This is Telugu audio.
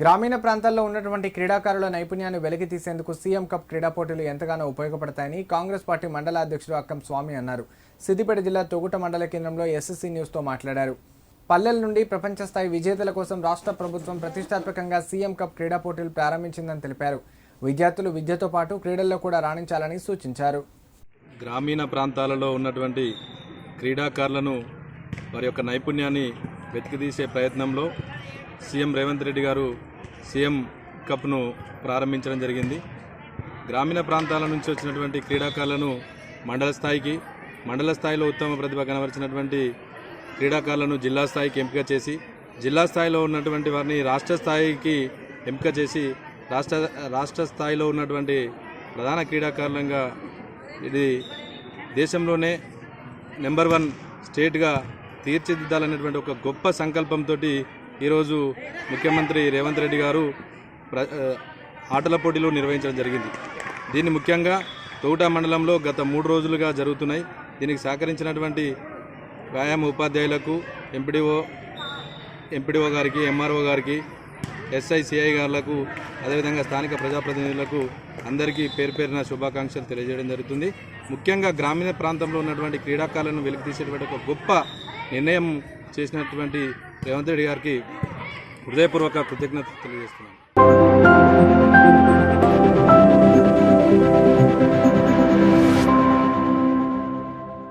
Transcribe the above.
గ్రామీణ ప్రాంతాల్లో ఉన్నటువంటి క్రీడాకారుల నైపుణ్యాన్ని వెలికి తీసేందుకు సీఎం కప్ క్రీడా పోటీలు ఎంతగానో ఉపయోగపడతాయని కాంగ్రెస్ పార్టీ మండల అధ్యక్షుడు అక్కం స్వామి అన్నారు. సిద్దిపేట జిల్లా తొగుట మండల కేంద్రంలో ఎస్ఎస్సీ న్యూస్తో మాట్లాడారు. పల్లెల నుండి ప్రపంచ స్థాయి విజేతల కోసం రాష్ట్ర ప్రభుత్వం ప్రతిష్టాత్మకంగా సీఎం కప్ క్రీడా పోటీలు ప్రారంభించిందని తెలిపారు. విద్యార్థులు విద్యతో పాటు క్రీడల్లో కూడా రాణించాలని సూచించారు. గ్రామీణ ప్రాంతాలలో ఉన్నటువంటి క్రీడాకారులను వారి యొక్క నైపుణ్యాన్ని వెతికితీసే ప్రయత్నంలో సీఎం రేవంత్ రెడ్డి గారు సీఎం కప్ను ప్రారంభించడం జరిగింది. గ్రామీణ ప్రాంతాల నుంచి వచ్చినటువంటి క్రీడాకారులను మండల స్థాయికి మండల స్థాయిలో ఉత్తమ ప్రతిభ కనబరిచినటువంటి క్రీడాకారులను జిల్లా స్థాయికి ఎంపిక చేసి జిల్లా స్థాయిలో ఉన్నటువంటి వారిని రాష్ట్ర స్థాయికి ఎంపిక చేసి రాష్ట్ర రాష్ట్ర స్థాయిలో ఉన్నటువంటి ప్రధాన క్రీడాకారులంగా ఇది దేశంలోనే నెంబర్ వన్ స్టేట్గా తీర్చిదిద్దాలనేటువంటి ఒక గొప్ప సంకల్పంతో ఈరోజు ముఖ్యమంత్రి రేవంత్ రెడ్డి గారు ప్ర ఆటల పోటీలు నిర్వహించడం జరిగింది. దీన్ని ముఖ్యంగా తోట మండలంలో గత మూడు రోజులుగా జరుగుతున్నాయి. దీనికి సహకరించినటువంటి వ్యాయామ ఉపాధ్యాయులకు ఎంపీడీఓ ఎంపీడీఓ గారికి ఎంఆర్ఓ గారికి ఎస్ఐసిఐ గారులకు అదేవిధంగా స్థానిక ప్రజాప్రతినిధులకు అందరికీ పేరు పేరున శుభాకాంక్షలు తెలియజేయడం జరుగుతుంది. ముఖ్యంగా గ్రామీణ ప్రాంతంలో ఉన్నటువంటి క్రీడాకారులను వెలికి తీసేటువంటి ఒక గొప్ప నిర్ణయం చేసినటువంటి రేవంత్ రెడ్డి గారికి హృదయపూర్వక కృతజ్ఞత తెలియజేస్తున్నాను.